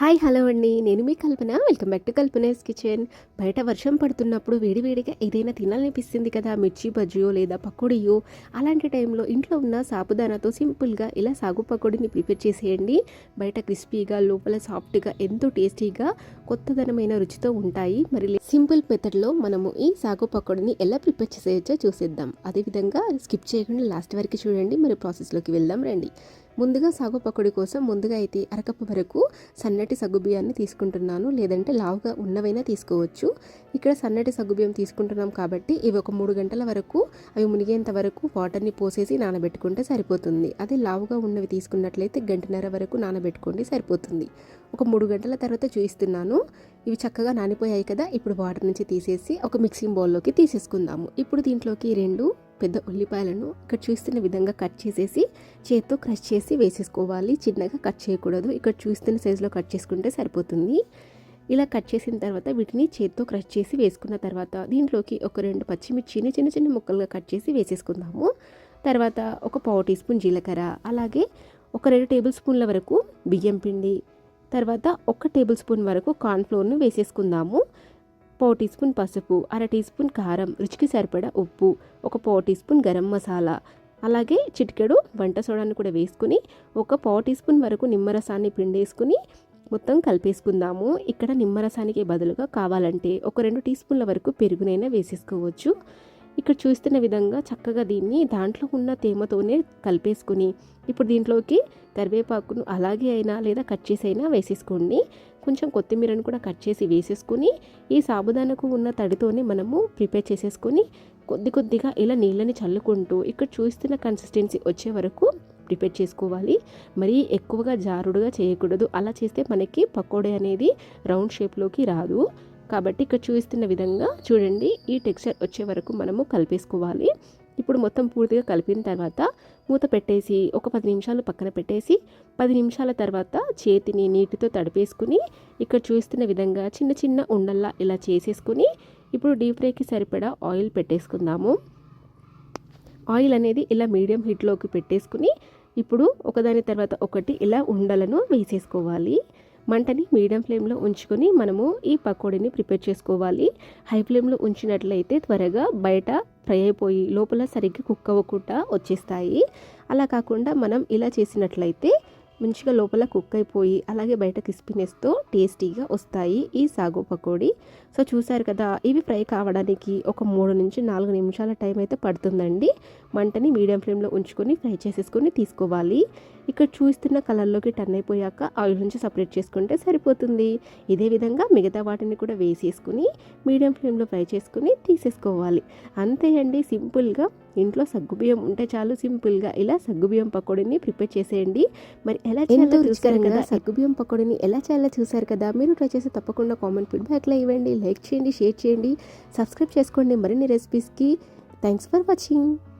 Hi hello అండి. నేను మీ Kalpana. Welcome back to Kalpana's kitchen. బయట వర్షం పడుతున్నప్పుడు వేడివేడిగా ఏదైనా తినాలనిపిస్తుంది కదా? మిర్చి బజ్జియో లేదా పకోడీయో? అలాంటి టైంలో ఇంట్లో ఉన్న సాబుదానాతో సింపుల్గా ఇలా సాగు పకోడీని ప్రిపేర్ చేసేయండి. బయట క్రిస్పీగా లోపల సాఫ్ట్గా ఎంతో టేస్టీగా కొత్తదనమైన రుచితో ఉంటాయి. మరి సింపుల్ మెథడ్లో మనము ఈ సాగు పకోడీని ఎలా ప్రిపేర్ చేసేయచ్చో చూసేద్దాం. అదేవిధంగా స్కిప్ చేయకుండా లాస్ట్ వరకు చూడండి. మరి ప్రాసెస్లోకి వెళ్దాం రండి. ముందుగా సాగు పకోడీ కోసం ముందుగా అయితే అరకప్పు వరకు సన్నటి సగ్గుబియ్యాన్ని తీసుకుంటున్నాను. లేదంటే లావుగా ఉన్నవైనా తీసుకోవచ్చు. ఇక్కడ సన్నటి సగ్గుబియ్యం తీసుకుంటున్నాం కాబట్టి ఇవి ఒక మూడు గంటల వరకు అవి మునిగేంత వరకు వాటర్ని పోసేసి నానబెట్టుకుంటే సరిపోతుంది. అదే లావుగా ఉన్నవి తీసుకున్నట్లయితే గంటన్నర వరకు నానబెట్టుకోండి సరిపోతుంది. ఒక మూడు గంటల తర్వాత చూపిస్తున్నాను ఇవి చక్కగా నానిపోయాయి కదా ఇప్పుడు వాటర్ నుంచి తీసేసి ఒక మిక్సింగ్ బౌల్లోకి తీసేసుకుందాము. ఇప్పుడు దీంట్లోకి రెండు పెద్ద ఉల్లిపాయలను ఇక్కడ చూస్తున్న విధంగా కట్ చేసేసి చేత్తో క్రష్ చేసి వేసేసుకోవాలి. చిన్నగా కట్ చేయకూడదు. ఇక్కడ చూస్తున్న సైజులో కట్ చేసుకుంటే సరిపోతుంది. ఇలా కట్ చేసిన తర్వాత వీటిని చేత్తో క్రష్ చేసి వేసుకున్న తర్వాత దీంట్లోకి ఒక రెండు పచ్చిమిర్చిని చిన్న చిన్న ముక్కలుగా కట్ చేసి వేసేసుకుందాము. తర్వాత ఒక పావు టీ స్పూన్ జీలకర్ర అలాగే ఒక రెండు టేబుల్ స్పూన్ల వరకు బియ్యం పిండి తర్వాత ఒక టేబుల్ స్పూన్ వరకు కార్న్ఫ్లోర్ను వేసేసుకుందాము. పావు టీ స్పూన్ పసుపు అర టీ స్పూన్ కారం రుచికి సరిపడా ఉప్పు ఒక పావు టీ స్పూన్ గరం మసాలా. అలాగే చిటికెడు వంట సోడాను కూడా వేసుకుని ఒక పావు టీ స్పూన్ వరకు నిమ్మరసాన్ని పిండేసుకుని మొత్తం కలిపేసుకుందాము. ఇక్కడ నిమ్మరసానికి బదులుగా కావాలంటే ఒక రెండు టీ స్పూన్ల వరకు పెరుగునైనా వేసేసుకోవచ్చు. ఇక్కడ చూస్తున్న విధంగా చక్కగా దీన్ని దాంట్లో ఉన్న తేమతోనే కలిపేసుకుని ఇప్పుడు దీంట్లోకి కరివేపాకును అలాగే అయినా లేదా కట్ చేసి అయినా వేసేసుకోండి. కొంచెం కొత్తిమీరను కూడా కట్ చేసి వేసేసుకుని ఈ సాబుదానకు ఉన్న తడితోనే మనము ప్రిపేర్ చేసేసుకొని కొద్ది కొద్దిగా ఇలా నీళ్ళని చల్లుకుంటూ ఇక్కడ చూస్తున్న కన్సిస్టెన్సీ వచ్చే వరకు ప్రిపేర్ చేసుకోవాలి. మరీ ఎక్కువగా జారుడుగా చేయకూడదు. అలా చేస్తే మనకి పకోడీ అనేది రౌండ్ షేప్లోకి రాదు. కాబట్టి ఇక్కడ చూపిస్తున్న విధంగా చూడండి ఈ టెక్స్చర్ వచ్చే వరకు మనము కలిపేసుకోవాలి. ఇప్పుడు మొత్తం పూర్తిగా కలిపిన తర్వాత మూత పెట్టేసి ఒక పది నిమిషాలు పక్కన పెట్టేసి పది నిమిషాల తర్వాత చేతిని నీటితో తడిపేసుకుని ఇక్కడ చూస్తున్న విధంగా చిన్న చిన్న ఉండల్లా ఇలా చేసేసుకుని ఇప్పుడు డీప్ ఫ్రైకి సరిపడా ఆయిల్ పెట్టేసుకుందాము. ఆయిల్ అనేది ఇలా మీడియం హీట్లోకి పెట్టేసుకుని ఇప్పుడు ఒకదాని తర్వాత ఒకటి ఇలా ఉండలను వేసేసుకోవాలి. మంటని మీడియం ఫ్లేమ్లో ఉంచుకొని మనము ఈ పకోడీని ప్రిపేర్ చేసుకోవాలి. హై ఫ్లేమ్లో ఉంచినట్లయితే త్వరగా బయట ఫ్రై అయిపోయి లోపల సరిగ్గా కుక్ అవ్వకుండా వచ్చేస్తాయి. అలా కాకుండా మనం ఇలా చేసినట్లయితే మంచిగా లోపల కుక్ అయిపోయి అలాగే బయట క్రిస్పీనెస్తో టేస్టీగా వస్తాయి ఈ సాగు పకోడీ. సో చూసారు కదా ఇవి ఫ్రై కావడానికి ఒక మూడు నుంచి నాలుగు నిమిషాల టైం అయితే పడుతుందండి. మంటని మీడియం ఫ్లేమ్లో ఉంచుకొని ఫ్రై చేసేసుకొని తీసుకోవాలి. ఇక్కడ చూస్తున్న కలర్లోకి టర్న్ అయిపోయాక ఆయిల్ నుంచి సపరేట్ చేసుకుంటే సరిపోతుంది. ఇదే విధంగా మిగతా వాటిని కూడా వేసేసుకుని మీడియం ఫ్లేమ్లో ఫ్రై చేసుకుని తీసేసుకోవాలి. అంతే అండి సింపుల్గా ఇంట్లో సగ్గుబియ్యం ఉంటే చాలు సింపుల్గా ఇలా సగ్గుబియ్యం పకోడీని ప్రిపేర్ చేసేయండి. మరి ఎలా చేయాలో చూసారు కదా. సగ్గుబియ్యం పకోడీని ఎలా చేయాలో చూసారు కదా. మీరు ట్రై చేసి తప్పకుండా కామెంట్ ఫీడ్బ్యాక్లో ఇవ్వండి లైక్ చేయండి షేర్ చేయండి సబ్స్క్రైబ్ చేసుకోండి మరిన్ని రెసిపీస్కి. Thanks for watching.